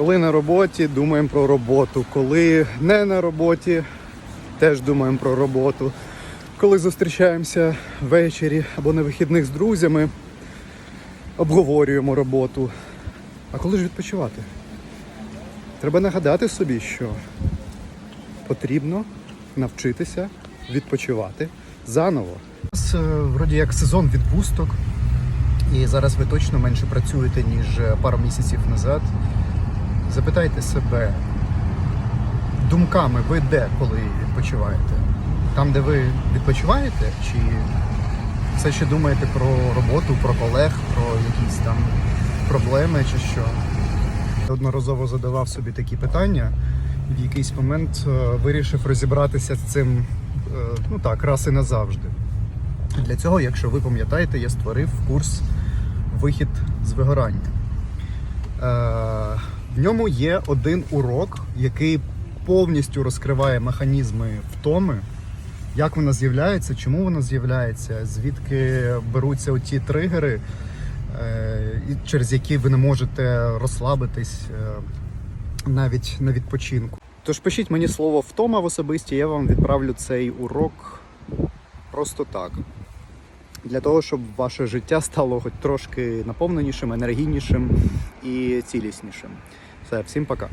Коли на роботі, думаємо про роботу. Коли не на роботі, теж думаємо про роботу. Коли зустрічаємося ввечері або на вихідних з друзями, обговорюємо роботу. А коли ж відпочивати? Треба нагадати собі, що потрібно навчитися відпочивати заново. Зараз, е, вроді як сезон відпусток, і зараз ви точно менше працюєте, ніж е, пару місяців назад. Запитайте себе, думками ви де, коли відпочиваєте? Там, де ви відпочиваєте, чи все ще думаєте про роботу, про колег, про якісь там проблеми чи що? Одноразово задавав собі такі питання. і В якийсь момент е, вирішив розібратися з цим е, ну так, раз і назавжди. Для цього, якщо ви пам'ятаєте, я створив курс Вихід з вигорання. В ньому є один урок, який повністю розкриває механізми втоми, як вона з'являється, чому вона з'являється, звідки беруться оті тригери, е, через які ви не можете розслабитись е, навіть на відпочинку. Тож пишіть мені слово втома в особисті, я вам відправлю цей урок просто так. Для того, щоб ваше життя стало хоч трошки наповненішим, енергійнішим і ціліснішим. Все, всім пока.